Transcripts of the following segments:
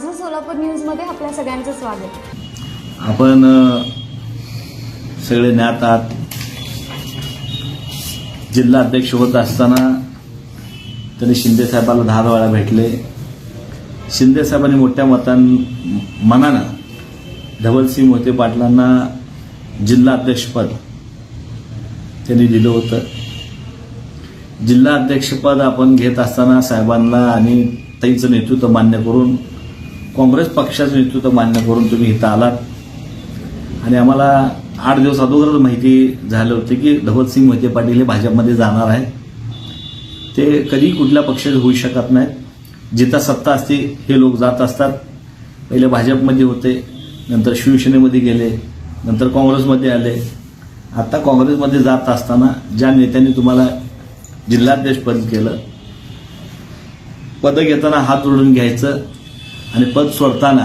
माझं सोलापूर न्यूजमध्ये आपल्या सगळ्यांचं स्वागत. आपण सगळे ज्ञात आहात. जिल्हा अध्यक्ष होत असताना त्यांनी शिंदे साहेबाला दहा वेळा भेटले. शिंदे साहेबांनी मोठ्या मतां मनानं धवलसिंग मोहिते पाटलांना जिल्हा अध्यक्षपद त्यांनी दिलं होतं. जिल्हा अध्यक्षपद आपण घेत असताना साहेबांना आणि ताईचं नेतृत्व मान्य करून काँग्रेस पक्षाचं नेतृत्व मान्य करून तुम्ही इथं आलात. आणि आम्हाला आठ दिवस अगोदरच माहिती झालं होती की धवतसिंग मोहिते पाटील हे भाजपमध्ये जाणार आहे ते कधी कुठल्या पक्षाचे होऊ शकत नाहीत. जिथं सत्ता असते हे लोक जात असतात. पहिले भाजपमध्ये होते नंतर शिवसेनेमध्ये गेले नंतर काँग्रेसमध्ये आले. आता काँग्रेसमध्ये जात असताना ज्या नेत्यांनी तुम्हाला जिल्हाध्यक्षपद केलं पद घेताना हात जोडून घ्यायचं आणि पद सोडताना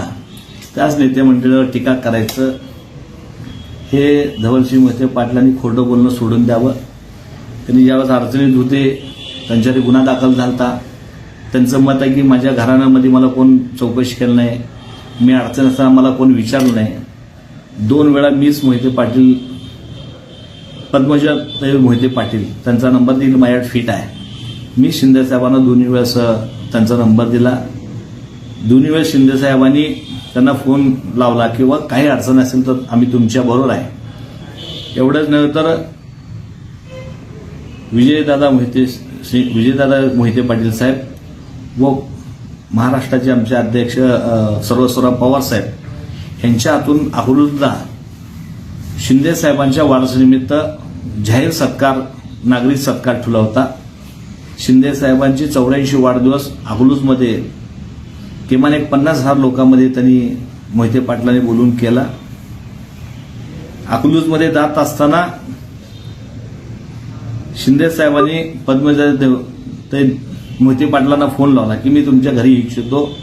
त्याच नेते मंडळावर टीका करायचं हे धवलसिंग मोहिते पाटलांनी खोटं बोलणं सोडून द्यावं. त्यांनी ज्यावेळेस अडचणीत होते त्यांच्यावर गुन्हा दाखल झाला त्यांचं मत आहे की माझ्या घराण्यामध्ये मला कोण चौकशी केलं नाही मी अडचण असताना मला कोण विचारलं नाही. दोन वेळा मीच मोहिते पाटील पद्मजा मोहिते पाटील त्यांचा नंबर देईल माझ्याकडे फिट आहे. मी शिंदे साहेबांना दोन्ही वेळेस त्यांचा नंबर दिला. दोन्ही वेळेस शिंदे साहेबांनी त्यांना फोन लावला किंवा काही अडचण असेल तर आम्ही तुमच्या बरोबर आहे. एवढंच नव्हे तर विजयदादा मोहिते श्री- विजयदादा मोहिते पाटील साहेब व महाराष्ट्राचे आमचे अध्यक्ष सर्वस्वराव पवार साहेब यांच्या हातून अकलूजला शिंदे साहेबांच्या वाढदिवसानिमित्त जाहीर सत्कार नागरिक सत्कार ठेवला होता. शिंदे साहेबांची चौऱ्याऐंशी वाढदिवस अकलूजमध्ये किमान एक पन्नास हजार लोकांमध्ये त्यांनी मोहिते पाटलांनी बोलून केला. अकलूजमध्ये जात असताना शिंदे साहेबांनी पद्मजा देव- ते मोहिते पाटलांना फोन लावला की मी तुमच्या घरी इच्छितो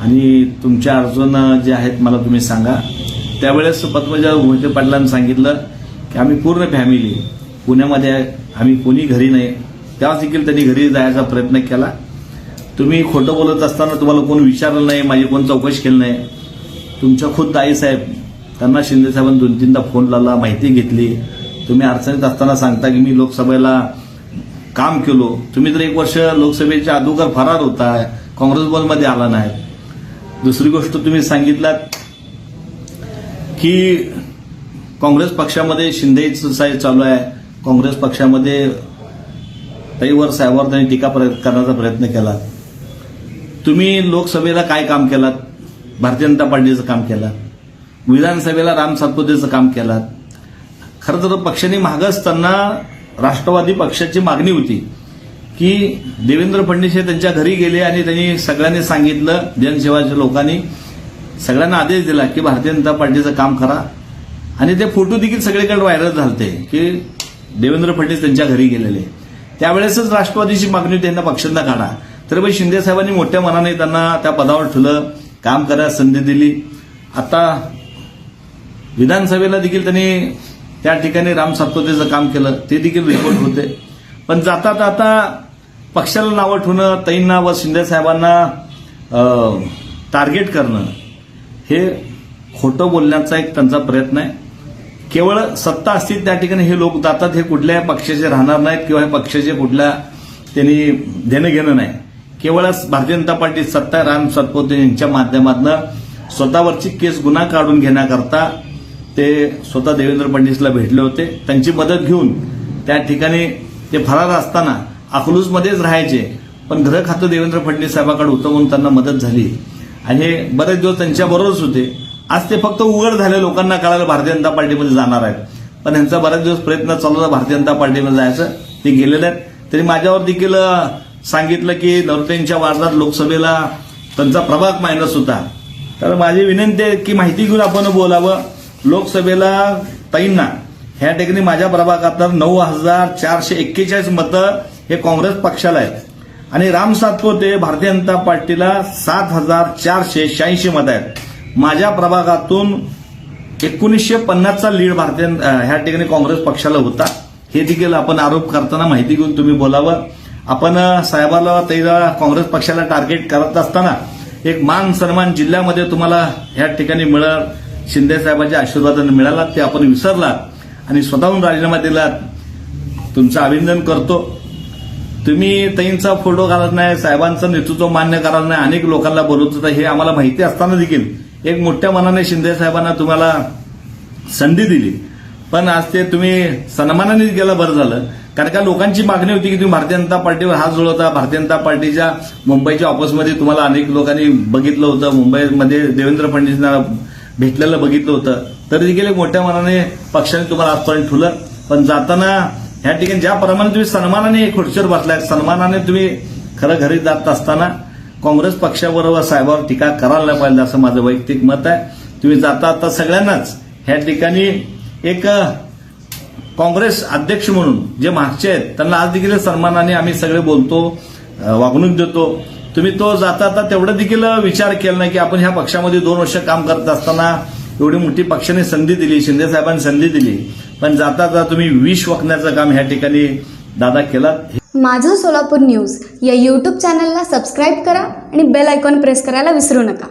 आणि तुमच्या अडचण जे आहेत मला तुम्ही सांगा. त्यावेळेस पद्मजा मोहिते पाटलांनी सांगितलं की आम्ही पूर्ण फॅमिली पुण्यामध्ये आम्ही कोणी घरी नाही. तेव्हा देखील त्यांनी घरी जायचा प्रयत्न केला. तुम्ही खोटं बोलत असताना तुम्हाला कोण विचारलं नाही माझी कोण चौकशी केली नाही? तुमच्या खुद्द आईसाहेब त्यांना शिंदे साहेबांनी दोन तीनदा फोन लावला माहिती घेतली. तुम्ही अडचणीत असताना सांगता की मी लोकसभेला काम केलो. तुम्ही तर एक वर्ष लोकसभेच्या अगोदर फरार होता काँग्रेस बॉलमध्ये आला नाही. दुसरी गोष्ट तुम्ही सांगितलात की काँग्रेस पक्षामध्ये शिंदेचं साहेब चालू आहे. काँग्रेस पक्षामध्ये ताईवर साहेबावर त्यांनी टीका करण्याचा प्रयत्न केला. तुम्ही लोकसभेला काय काम केलात? भारतीय जनता पार्टीचं काम केलात. विधानसभेला राम सातपुतेचं काम केलात. खरं तर पक्षाने मागं असताना राष्ट्रवादी पक्षाची मागणी होती की देवेंद्र फडणवीस हे त्यांच्या घरी गेले आणि त्यांनी सगळ्यांनी सांगितलं जनसेवाच्या लोकांनी सगळ्यांना आदेश दिला की भारतीय जनता पार्टीचं काम करा. आणि ते फोटो देखील सगळीकडे व्हायरल झालते की देवेंद्र फडणवीस त्यांच्या घरी गेलेले. त्यावेळेसच राष्ट्रवादीची मागणी होती त्यांना पक्षांना काढा. तर बाई शिंदे साहेबांनी मोठ्या मनाने त्यांना त्या पदावर ठेवलं काम करायला संधी दिली. आता विधानसभेला देखील त्यांनी त्या ठिकाणी राम सातपुतेचं काम केलं ते देखील रिपोर्ट होते. पण जाता जाता पक्षाला नावं ठेवणं तैंना व शिंदे साहेबांना टार्गेट करणं हे खोटं बोलण्याचा एक त्यांचा प्रयत्न आहे. केवळ सत्ता असतील त्या ठिकाणी हे लोक जातात हे कुठल्या पक्षाचे राहणार नाहीत किंवा हे पक्षाचे कुठल्या त्यांनी देणं घेणं नाही. केवळच भारतीय जनता पार्टी सत्ता राम सातपुते यांच्या माध्यमातून स्वतःवरची केस गुन्हा काढून घेण्याकरता ते स्वतः देवेंद्र फडणवीसला भेटले होते. त्यांची मदत घेऊन त्या ठिकाणी ते फरार असताना अकलूजमध्येच राहायचे. पण घर खातं देवेंद्र फडणवीस साहेबाकडे होतं म्हणून त्यांना मदत झाली. आणि हे बरेच दिवस त्यांच्याबरोबरच होते. आज ते फक्त उघड झाले. लोकांना कळालं भारतीय जनता पार्टीमध्ये जाणार आहेत. पण यांचा बरेच दिवस प्रयत्न चालू होता. भारतीय जनता पार्टीमध्ये जायचं. ते गेलेले आहेत. तरी माझ्यावर देखील सांगितलं की नवतेंच्या वार्डात लोकसभेला त्यांचा प्रभाग मायनस होता. तर माझी विनंती आहे की माहिती घेऊन आपण बोलावं. लोकसभेला ताईंना ह्या ठिकाणी माझ्या प्रभागात नऊ हजार चारशे एक्केचाळीस मतं हे काँग्रेस पक्षाला आहेत. आणि राम सातपोते भारतीय जनता पार्टीला सात हजार चारशे शहाऐंशी मतं आहेत. माझ्या प्रभागातून एकोणीसशे पन्नासचा लीड भारतीय ह्या ठिकाणी काँग्रेस पक्षाला होता. हे देखील आपण आरोप करताना माहिती घेऊन तुम्ही बोलावं. आपण साहेबाला त्याला काँग्रेस पक्षाला टार्गेट करत असताना एक मान सन्मान जिल्ह्यामध्ये तुम्हाला ह्या ठिकाणी मिळाल. शिंदे साहेबांच्या आशीर्वादाने मिळाला ते आपण विसरलात. आणि स्वतःहून राजीनामा दिलात. तुमचं अभिनंदन करतो. तुम्ही तईंचा फोटो घालत नाही साहेबांचं नेतृत्व मान्य करत नाही अनेक लोकांना बोलवत होता हे आम्हाला माहिती असताना देखील. एक मोठ्या मनाने शिंदे साहेबांना तुम्हाला संधी दिली. पण आज ते तुम्ही सन्मानाने गेलं बरं झालं. कारण का लोकांची मागणी होती की तुम्ही भारतीय जनता पार्टीवर हात जुळवता भारतीय जनता पार्टीच्या मुंबईच्या ऑफिसमध्ये तुम्हाला अनेक लोकांनी बघितलं होतं मुंबईमध्ये देवेंद्र फडणवीसांना भेटलेलं बघितलं होतं. तरी देखील एक मोठ्या मनाने पक्षाने तुम्हाला आजपर्यंत ठुलं. पण जाताना ह्या ठिकाणी ज्याप्रमाणे तुम्ही सन्मानाने खुर्चीवर बसलाय सन्मानाने तुम्ही खरं घरी जात असताना काँग्रेस पक्षाबरोबर साहेबावर टीका करायला पाहिजे असं माझं वैयक्तिक मत आहे. तुम्ही जाता आता सगळ्यांनाच ह्या ठिकाणी एक काँग्रेस अध्यक्ष म्हणून जे मागचे आहेत त्यांना आज देखील सन्मानाने आम्ही सगळे बोलतो वागणूक देतो. तुम्ही तो जाता आता तेवढं देखील विचार केला नाही की आपण ह्या पक्षामध्ये दोन वर्ष काम करत असताना एवढी मोठी पक्षाने संधी दिली शिंदे साहेबांनी संधी दिली. पण जाता जाता तुम्ही विष वखण्याचं काम ह्या ठिकाणी दादा केलात. माझं सोलापूर न्यूज या यूट्यूब चॅनलला सबस्क्राईब करा आणि बेल आयकॉन प्रेस करायला विसरू नका.